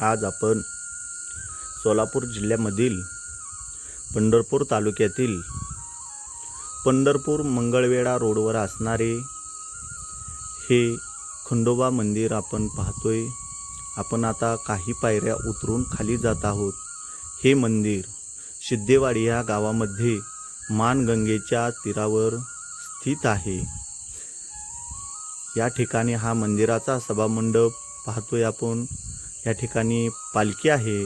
आज आपण सोलापूर जिल्ह्यामधील पंढरपूर तालुक्यातील पंढरपूर मंगळवेढा रोडवर असणारे हे खंडोबा मंदिर आपण पाहतोय. आपण आता काही पायऱ्या उतरून खाली जात आहोत. हे मंदिर सिद्धेवाडी या गावामध्ये मानगंगेच्या तीरावर स्थित आहे. या ठिकाणी हा मंदिराचा सभामंडप पाहतोय आपण. या ठिकाणी पालखी आहे.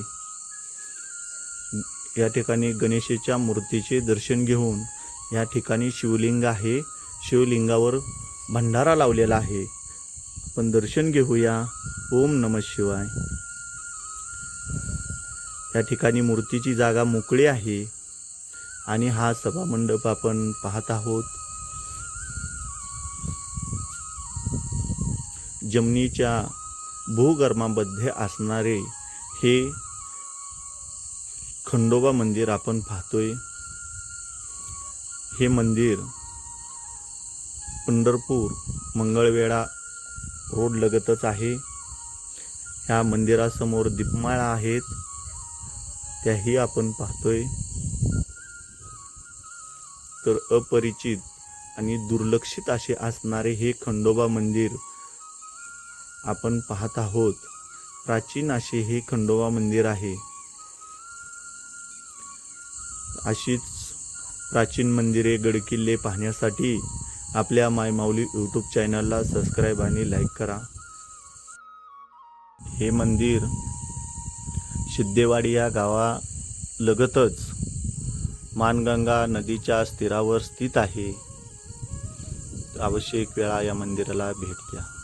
या ठिकाणी गणेशाच्या मूर्तीचे दर्शन घेऊन या ठिकाणी शिवलिंग आहे. शिवलिंगावर भंडारा लावलेला आहे. आपण दर्शन घेऊया. ओम नम शिवाय. या ठिकाणी मूर्तीची जागा मोकळी आहे आणि हा सभामंडप आपण पाहत आहोत. जमिनीच्या भूगर्भामध्ये असणारे हे खंडोबा मंदिर आपण पाहतोय. हे मंदिर पंढरपूर मंगळवेढा रोड लगतच आहे. ह्या मंदिरासमोर दीपमाळा आहेत. त्याही आपण पाहतोय. तर अपरिचित आणि दुर्लक्षित असे असणारे हे खंडोबा मंदिर आपण पाहत आहोत. प्राचीन असे हे खंडोबा मंदिर आहे. अशीच प्राचीन मंदिरे गडकिल्ले पाहण्यासाठी आपल्या मायमाऊली यूट्यूब चॅनलला सबस्क्राईब आणि लाईक करा. हे मंदिर सिद्धेवाडी या गावालगतच मानगंगा नदीच्या स्थिरावर स्थित आहे. आवश्यक वेळा या मंदिराला भेट द्या.